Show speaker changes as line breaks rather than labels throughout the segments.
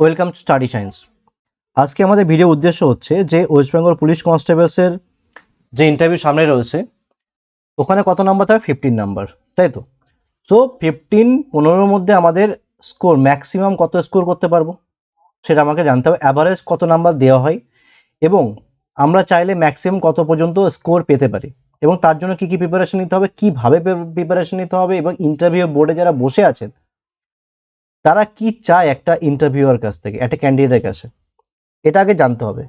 Welcome to study science. আজকে আমাদের video উদ্দেশ্য হচ্ছে যে ওয়েস্ট বেঙ্গল পুলিশ কনস্টেবলসের যে ইন্টারভিউ সামনে রয়েছে, ওখানে কত নাম্বার থাকে ফিফটিন নাম্বার, তাই তো? সো ফিফটিন পনেরোর মধ্যে আমাদের স্কোর ম্যাক্সিমাম কত স্কোর করতে পারব? সেটা আমাকে জানতে হবে। অ্যাভারেজ কত নাম্বার দেওয়া হয়? এবং আমরা চাইলে ম্যাক্সিমাম কত পর্যন্ত স্কোর পেতে পারি? এবং তার জন্য কী কী প্রিপারেশন নিতে হবে? কীভাবে প্রিপারেশন নিতে হবে? এবং ইন্টারভিউ বোর্ডে যারা বসে আছেন তারা কি চায় একটা ইন্টারভিউয়ার কাছ থেকে, একটা ক্যান্ডিডেটের কাছে? এটা আগে জানতে হবে।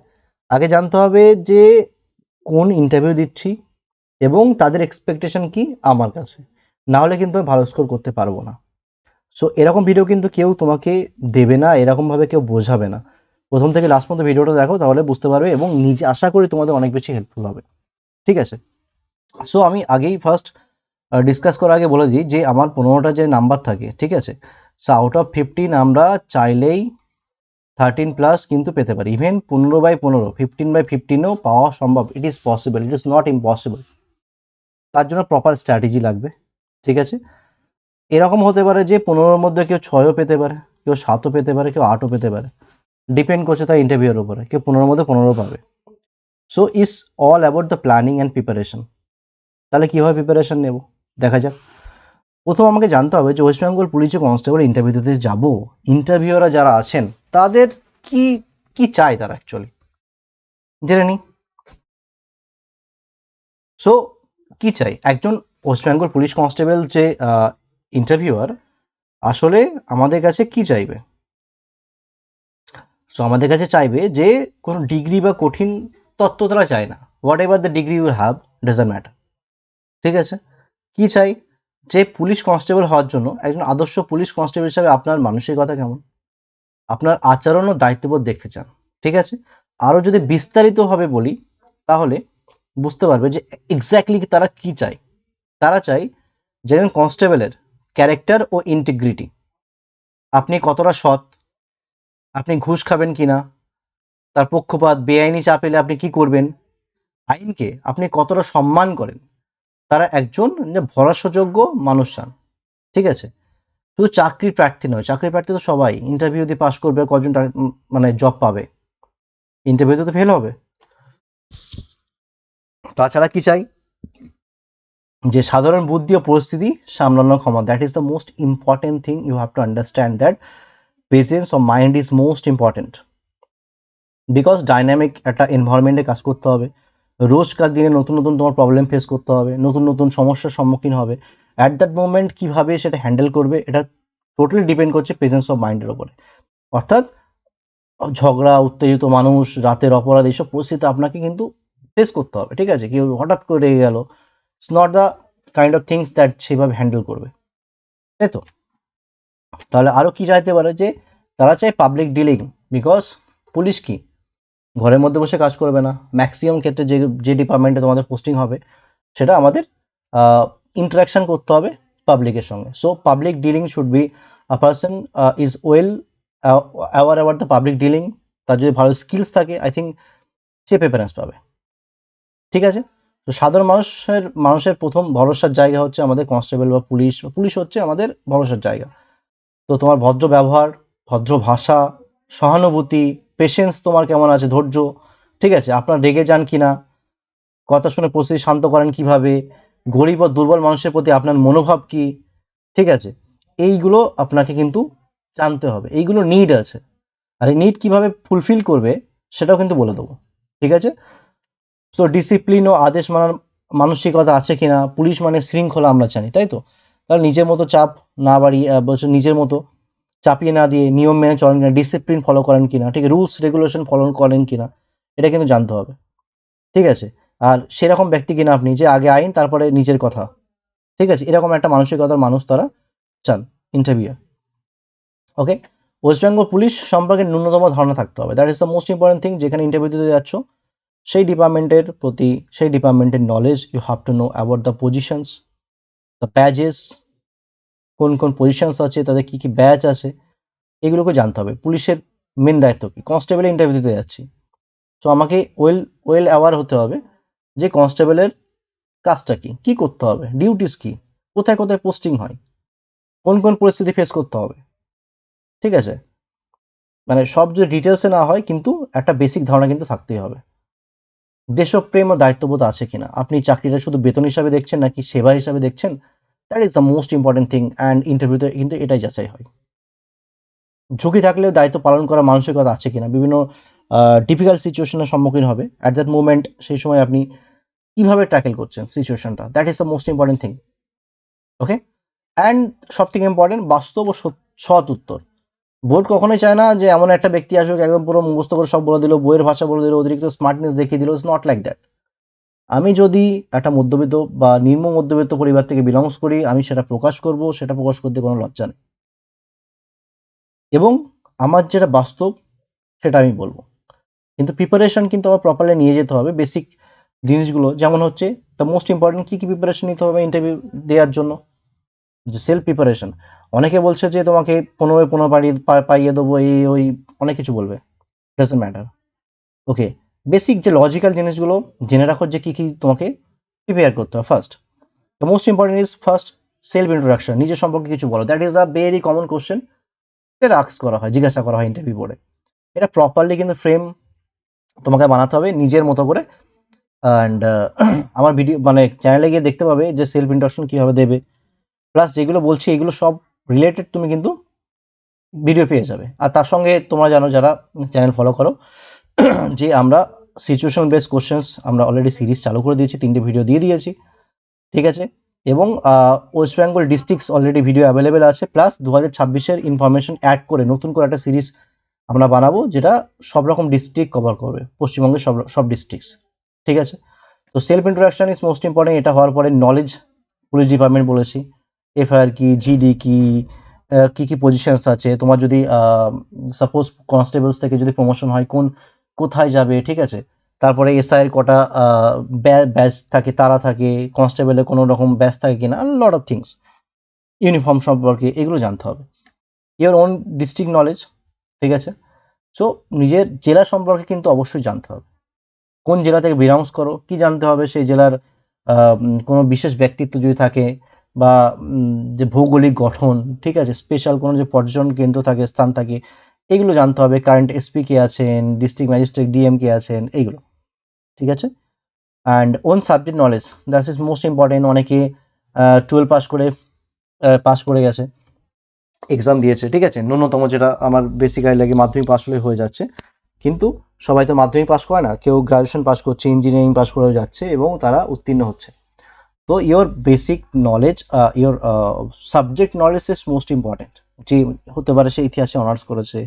আগে জানতে হবে যে কোন ইন্টারভিউ দিচ্ছি এবং তাদের এক্সপেকটেশন কি আমার কাছে। না হলে কিন্তু আমি ভালো স্কোর করতে পারব না। সো এরকম ভিডিও কিন্তু কেউ তোমাকে দেবে না এরকমভাবে কেউ বোঝাবে না। প্রথম থেকে লাস্ট পর্যন্ত ভিডিওটা দেখো, তাহলে বুঝতে পারবে এবং নিজে আশা করি তোমাদের অনেক বেশি হেল্পফুল হবে। ঠিক আছে? সো আমি আগেই ফার্স্ট ডিসকাস করার আগে বলে দিই যে আমার পনেরোটা যে নাম্বার থাকে, ঠিক আছে? সো আউট অফ ফিফটিন আমরা চাইলেই থার্টিন প্লাস কিন্তু পেতে পারি। ইভেন পনেরো বাই পনেরো ফিফটিন বাই ফিফটিনও পাওয়া সম্ভব। It is possible it is not impossible তার জন্য প্রপার স্ট্র্যাটেজি লাগবে, ঠিক আছে? এরকম হতে পারে যে পনেরোর মধ্যে কেউ ছয়ও পেতে পারে, কেউ সাতও পেতে পারে, কেউ আটও পেতে পারে। ডিপেন্ড করছে তার ইন্টারভিউর উপরে, কেউ পনেরোর মধ্যে পনেরো পাবে। So is all about the planning and preparation তাহলে কীভাবে প্রিপারেশন নেব? দেখা যাক। প্রথম আমাকে জানতে হবে যে ওয়েস্ট বেঙ্গল পুলিশে কনস্টেবল ইন্টারভিউ দিতে যাব ইন্টারভিউরা যারা আছেন, তাদের কি কি চায় তারা অ্যাকচুয়ালি জেনে নিই। সো কি চাই? একজন ওয়েস্ট বেঙ্গল পুলিশ কনস্টেবল যে ইন্টারভিউয়ার আসলে আমাদের কাছে কি চাইবে? সো আমাদের কাছে চাইবে যে কোনো ডিগ্রি বা কঠিন তত্ত্ব তারা চায় না। Whatever the degree you have doesn't matter ঠিক আছে? কি চাই? যে পুলিশ কনস্টেবল হওয়ার জন্য একজন আদর্শ পুলিশ কনস্টেবল হিসাবে আপনার মানসিকতা কেমন? আপনার আচরণ ও দায়িত্ববোধ দেখতে চান, ঠিক আছে? আরও যদি বিস্তারিতভাবে বলি, তাহলে বুঝতে পারবে যে এক্স্যাক্টলি তারা কি চায়। তারা চায় যে একজন কনস্টেবলের ক্যারেক্টার ও ইন্টিগ্রিটি আপনি কতটা সৎ, আপনি ঘুষ খাবেন কি না তার পক্ষপাত, বেআইনি চাপ এলে আপনি কি করবেন? আইনকে আপনি কতটা সম্মান করেন? তারা একজন ভরসাযোগ্য মানুষ চান। ঠিক আছে? শুধু চাকরির প্রার্থী নয়, চাকরির প্রার্থী তো সবাই। ইন্টারভিউ দিয়ে পাশ করবে কজন মানে জব পাবে? ইন্টারভিউতে তো ফেল হবে। তাছাড়া কি চাই? যে সাধারণ বুদ্ধি ও পরিস্থিতি সামলানোর ক্ষমতা। That is the most important thing you have to understand that presence of mind is most important because dynamic একটা এনভায়রনমেন্টে কাজ করতে হবে। রোজকার দিনে নতুন নতুন তোমার প্রবলেম ফেস করতে হবে, নতুন নতুন সমস্যার সম্মুখীন হবে। অ্যাট দ্যাট মোমেন্ট কীভাবে সেটা হ্যান্ডেল করবে, এটা টোটালি ডিপেন্ড করছে প্রেজেন্স অফ মাইন্ডের ওপরে অর্থাৎ, ঝগড়া, উত্তেজিত মানুষ, রাতের অপরাধ, এইসব পরিস্থিতি আপনাকে কিন্তু ফেস করতে হবে, ঠিক আছে? কেউ হঠাৎ করে রেগে গেল it's not the kind of things that সেভাবে হ্যান্ডেল করবে। তাই তো? তাহলে আরও কী চাইতে পারে যে, তারা চায় পাবলিক ডিলিং বিকজ পুলিশ কি? ঘরের মধ্যে বসে কাজ করবে না। ম্যাক্সিমাম ক্ষেত্রে যে যে ডিপার্টমেন্টে তোমাদের পোস্টিং হবে, সেটা আমাদের ইন্টারাকশন করতে হবে পাবলিকের সঙ্গে। So public dealing should be a person is well aware aware the public dealing তার যদি ভালো স্কিলস থাকে আই থিঙ্ক সে প্রেফারেন্স পাবে। ঠিক আছে? তো সাধারণ মানুষের মানুষের প্রথম ভরসার জায়গা হচ্ছে আমাদের কনস্টেবল বা পুলিশ। পুলিশ হচ্ছে আমাদের ভরসার জায়গা। তো তোমার ভদ্র ব্যবহার, ভদ্র ভাষা, সহানুভূতি পেশেন্স তোমার কেমন আছে? ধৈর্য, ঠিক আছে? আপনার রেগে যান কি না? কথা শুনে পরিস্থিতি শান্ত করেন কীভাবে? গরিব ও দুর্বল মানুষের প্রতি আপনার মনোভাব কি? ঠিক আছে? এইগুলো আপনাকে কিন্তু জানতে হবে। এইগুলো নিড আছে। আর এই নিড কীভাবে ফুলফিল করবে, সেটাও কিন্তু বলে দেবো। ঠিক আছে? সো ডিসিপ্লিন ও আদেশ মানার মানসিকতা আছে কিনা? পুলিশ মানে শৃঙ্খলা আমরা জানি, তাই তো? তাহলে নিজের মতো চাপ না বাড়িয়ে নিজের মতো চাপিয়ে না দিয়ে নিয়ম মেনে চলেন কিনা ডিসিপ্লিন ফলো করেন কিনা, ঠিক রুলস রেগুলেশন ফলো করেন কিনা, এটা কিন্তু জানতে হবে, ঠিক আছে? আর সেরকম ব্যক্তি কিনা আপনি যে আগে আইন, তারপরে নিজের কথা, ঠিক আছে? এরকম একটা মানসিকতার মানুষ তারা চান interview okay West Bengal police সম্পর্কে ন্যূনতম ধারণা থাকতে হবে that is the most important thing যেখানে ইন্টারভিউ দিতে যাচ্ছ, সেই ডিপার্টমেন্টের প্রতি, সেই ডিপার্টমেন্টের knowledge you have to know about the positions the badges কোন কোন পজিশনস আছে, তাদের কী কী ব্যাচ আছে, এগুলোকে জানতে হবে। পুলিশের মেন দায়িত্ব কী? কনস্টেবলে ইন্টারভিউ দিতে যাচ্ছি। সো আমাকে ওয়েল ওয়েল অ্যাওয়ার হতে হবে যে কনস্টেবলের কাজটা কি? কী করতে হবে? ডিউটিস কি? কোথায় কোথায় পোস্টিং হয়? কোন কোন পরিস্থিতি ফেস করতে হবে? ঠিক আছে? মানে সব যদি ডিটেলসে না হয়, কিন্তু একটা বেসিক ধারণা কিন্তু থাকতেই হবে। দেশপ্রেম ও দায়িত্ববোধ আছে কিনা? আপনি চাকরিটা শুধু বেতন হিসাবে দেখছেন নাকি সেবা হিসাবে দেখছেন? That is the most important thing and ইন্টারভিউতে কিন্তু এটাই যাচাই হয়। ঝুঁকি থাকলেও দায়িত্ব পালন করার মানসিকতা আছে কিনা, বিভিন্ন ডিফিকাল্ট সিচুয়েশনের সম্মুখীন হবে। অ্যাট দ্যাট মুমেন্ট সেই সময় আপনি কীভাবে ট্যাকেল করছেন সিচুয়েশনটা that is the most important thing okay and সব থেকে ইম্পর্টেন্ট বাস্তব ও সৎ- উত্তর। বোর্ড কখনোই চায় না যে এমন একটা ব্যক্তি আসুক, একদম পুরো মুখস্থ করে সব বলে দিল, বইয়ের ভাষা বলে দিল, অতিরিক্ত স্মার্টনেস দেখিয়ে দিল। ইটস নট লাইক দ্যাট আমি যদি একটা মধ্যবিত্ত বা নিম্ন মধ্যবিত্ত পরিবার থেকে বিলংস করি, আমি সেটা প্রকাশ করব, সেটা প্রকাশ করতে কোনো লজ্জা নেই। এবং আমার যেটা বাস্তব, সেটা আমি বলব। কিন্তু প্রিপারেশন কিন্তু আমার প্রপারলি নিয়ে যেতে হবে বেসিক জিনিসগুলো। যেমন হচ্ছে দ্য মোস্ট ইম্পর্টেন্ট কী কী প্রিপারেশন নিতে হবে ইন্টারভিউ দেওয়ার জন্য? যে সেলফ প্রিপারেশন অনেকে বলছে যে, তোমাকে পনেরো পনেরো পাড়িয়ে পাইয়ে দেবো, এই, ওই, অনেক কিছু বলবে। ডাজন্ট ম্যাটার ওকে বেসিক যে লজিক্যাল জিনিসগুলো, জেনে রাখো যে কী কী তোমাকে প্রিপেয়ার করতে হবে first the most important is first self introduction নিজের সম্পর্কে কিছু বলো। That is a very common question এটা আক্স করা হয়, জিজ্ঞাসা করা হয় ইন্টারভিউ বোর্ডে এটা প্রপারলি কিন্তু ফ্রেম তোমাকে বানাতে হবে নিজের মতো করে। অ্যান্ড আমার ভিডিও মানে চ্যানেলে গিয়ে দেখতে পাবে যে সেলফ ইন্ট্রোডাকশন কীভাবে দেবে। প্লাস যেগুলো বলছি, এগুলো সব রিলেটেড তুমি কিন্তু ভিডিও পেয়ে যাবে। আর তার সঙ্গে তোমরা জানো যারা চ্যানেল ফলো করো, যে আমরা সিচুয়েশন বেস কোশ্চেন্স আমরা অলরেডি সিরিজ চালু করে দিয়েছি, তিনটে ভিডিও দিয়ে দিয়েছি, ঠিক আছে? এবং West Bengal districts already video available আছে প্লাস দু হাজার ছাব্বিশের ইনফরমেশন অ্যাড করে নতুন করে একটা সিরিজ আমরা বানাবো, যেটা সব রকম ডিস্ট্রিক্ট কভার করবে, পশ্চিমবঙ্গের সব সব ডিস্ট্রিক্টস ঠিক আছে? তো self introduction is most important এটা হওয়ার পরে নলেজ পুলিশ ডিপার্টমেন্ট বলেছি এফআইআর কি জিডি কি কী কী পজিশানস আছে, তোমার যদি সাপোজ কনস্টেবলস থেকে যদি প্রমোশন হয়, কোন কোথায় যাবে, ঠিক আছে? তারপরে এসআইয়ের কটা ব্যাচ থাকে, তারা থাকে কনস্টেবলের কোনো রকম ব্যাচ থাকে কিনা লট অফ থিংস ইউনিফর্ম সম্পর্কে এগুলো জানতে হবে। ইওর ওন ডিস্ট্রিক্ট নলেজ ঠিক আছে? সো নিজের জেলা সম্পর্কে কিন্তু অবশ্যই জানতে হবে। কোন জেলা থেকে বিলংস করো, কি জানতে হবে? সেই জেলার কোনো বিশেষ ব্যক্তিত্ব যদি থাকে বা যে ভৌগোলিক গঠন, ঠিক আছে? স্পেশাল কোনো যে পর্যটন কেন্দ্র থাকে, স্থান থাকে এগুলো জানতে হবে কারেন্ট এসপি কে আছেন ডিস্ট্রিক্ট ম্যাজিস্ট্রেট ডিএম কে আছেন এইগুলো ঠিক আছে? And own subject knowledge that is most important অনেকে টুয়েলভ পাস করে পাস করে গেছে এক্সাম দিয়েছে, ঠিক আছে? ন্যূনতম যেটা আমার বেসিক্যালি লাগে, মাধ্যমিক পাস হলে হয়ে যাচ্ছে। কিন্তু সবাই তো মাধ্যমিক পাস করে না, কেউ গ্রাজুয়েশন পাস করছে ইঞ্জিনিয়ারিং পাস করে যাচ্ছে এবং তারা উত্তীর্ণ হচ্ছে। তো your basic knowledge your subject knowledge is most important যে হতে পারে সে ইতিহাসে অনার্স করেছে,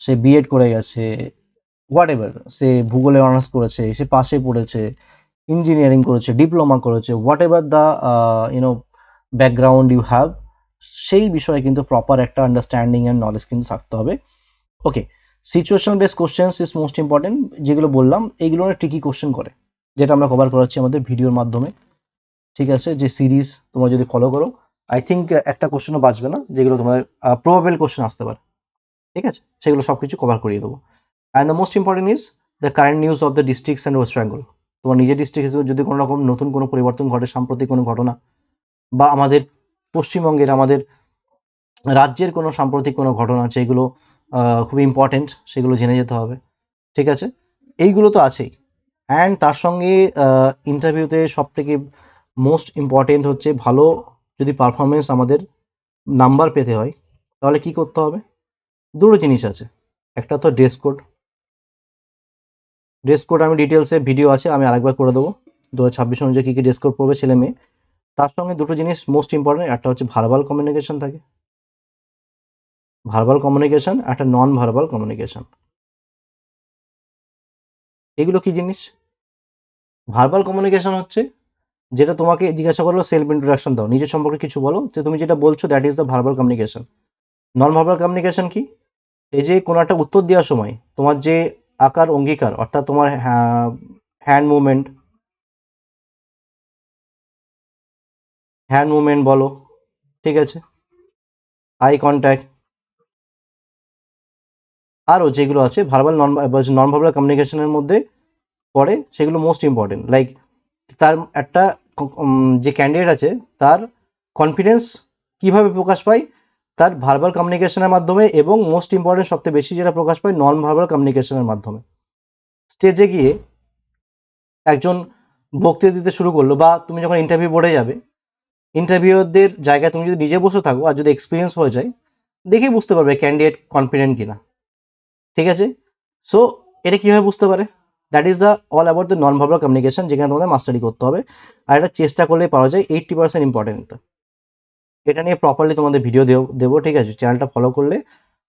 সে বিএড করে গেছে হোয়াট এভার সে ভূগোলে অনার্স করেছে, সে পাশে পড়েছে ইঞ্জিনিয়ারিং করেছে ডিপ্লোমা করেছে whatever the you know background you have সেই বিষয়ে কিন্তু প্রপার একটা আন্ডারস্ট্যান্ডিং অ্যান্ড নলেজ কিন্তু থাকতে হবে। Okay situation base questions is most important যেগুলো বললাম এইগুলো ট্রিকি কোশ্চেন করে, যেটা আমরা কভার করাচ্ছি আমাদের ভিডিওর মাধ্যমে। ঠিক আছে? যে সিরিজ তোমরা যদি ফলো করো আই থিঙ্ক একটা কোশ্চেনও বাঁচবে না যেগুলো তোমাদের প্রবাবেল কোশ্চেন আসতে পারে। ঠিক আছে? সেগুলো সব কিছু কভার করিয়ে দেবো। And the most important is the current news of the districts and West Bengal তোমার নিজের ডিস্ট্রিক্টে যদি কোনো রকম নতুন কোনো পরিবর্তন ঘটে সাম্প্রতিক কোনো ঘটনা বা আমাদের পশ্চিমবঙ্গের আমাদের রাজ্যের কোনো সাম্প্রতিক কোনো ঘটনা আহ, খুবই ইম্পর্টেন্ট সেগুলো জেনে যেতে হবে। ঠিক আছে? এইগুলো তো আছেই। অ্যান্ড তার সঙ্গে ইন্টারভিউতে সব থেকে মোস্ট ইম্পর্টেন্ট হচ্ছে ভালো যদি পারফরমেন্স আমাদের নাম্বার পেতে হয়, তাহলে কি করতে হবে? দুটো জিনিস আছে। একটা তো ড্রেস কোড ড্রেস কোড আমি ডিটেলসে ভিডিও আছে, আমি আরেকবার করে দেবো। দু হাজার ছাব্বিশ অনুযায়ী কী কী ড্রেস কোড পড়বে ছেলে মেয়ে। তার সঙ্গে দুটো জিনিস মোস্ট ইম্পর্টেন্ট একটা হচ্ছে ভার্বাল কমিউনিকেশন থাকে। ভার্বাল কমিউনিকেশন একটা নন ভার্বাল কমিউনিকেশন এগুলো কি জিনিস? ভার্বাল কমিউনিকেশন হচ্ছে যেটা তোমাকে জিজ্ঞাসা করল সেলফ ইন্ট্রোডাকশন দাও। নিজের সম্পর্কে কিছু বলো। যে তুমি যেটা বলছো that is the verbal communication non verbal communication কি? এই যে কোনো একটা উত্তর দেওয়ার সময় তোমার যে আকার, অঙ্গীকার, অর্থাৎ তোমার হ্যান্ড মুভমেন্ট হ্যান্ড মুভমেন্ট বলো, ঠিক আছে? আই কন্ট্যাক্ট আরও যেগুলো আছে ভার্বাল নন নন ভার্বাল কমিউনিকেশনের মধ্যে পড়ে, সেগুলো মোস্ট ইম্পর্টেন্ট লাইক তার একটা যে ক্যান্ডিডেট আছে, তার কনফিডেন্স কীভাবে প্রকাশ পায়? তার ভার্বাল কমিউনিকেশনের মাধ্যমে এবং মোস্ট ইম্পর্টেন্ট সবথেকে বেশি যেটা প্রকাশ পায় নন ভার্বাল কমিউনিকেশনের মাধ্যমে। স্টেজে গিয়ে একজন বক্তৃতা দিতে শুরু করল বা তুমি যখন ইন্টারভিউ বোর্ডে যাবে ইন্টারভিউদের জায়গায় তুমি যদি নিজে বসে থাকো আর যদি এক্সপিরিয়েন্স হয়ে যায়, দেখেই বুঝতে পারবে ক্যান্ডিডেট কনফিডেন্ট কিনা। ঠিক আছে? সো এটা কীভাবে বুঝতে পারে? That is the all about the non verbal communication যেখানে তোমাদের মাস্টারি করতে হবে। আর এটা চেষ্টা করলেই পাওয়া যায় এইট্টি পার্সেন্ট ইম্পর্টেন্ট এটা নিয়ে প্রপারলি তোমাদের ভিডিও দেব দেবো, ঠিক আছে? চ্যানেলটা ফলো করলে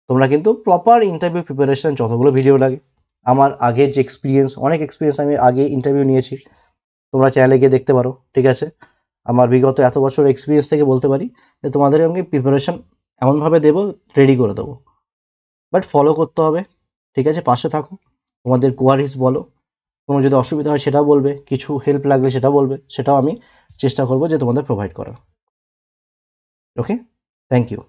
তোমরা কিন্তু প্রপার ইন্টারভিউ প্রিপারেশন যতগুলো ভিডিও লাগে। আমার আগের যে এক্সপিরিয়েন্স অনেক এক্সপিরিয়েন্স আমি আগে ইন্টারভিউ নিয়েছি। তোমরা চ্যানেলে গিয়ে দেখতে পারো, ঠিক আছে? আমার বিগত এত বছর এক্সপিরিয়েন্স থেকে বলতে পারি যে তোমাদের আমি প্রিপারেশন এমনভাবে দেবো রেডি করে দেবো। বাট ফলো করতে হবে, ঠিক আছে? পাশে থাকো। তোমাদের কোয়ারিজ বলো। কোনো যদি অসুবিধা হয় সেটা বলবে, কিছু হেল্প লাগলে সেটা বলবে, সেটাও আমি চেষ্টা করব যে তোমাদের প্রোভাইড করার। Okay thank you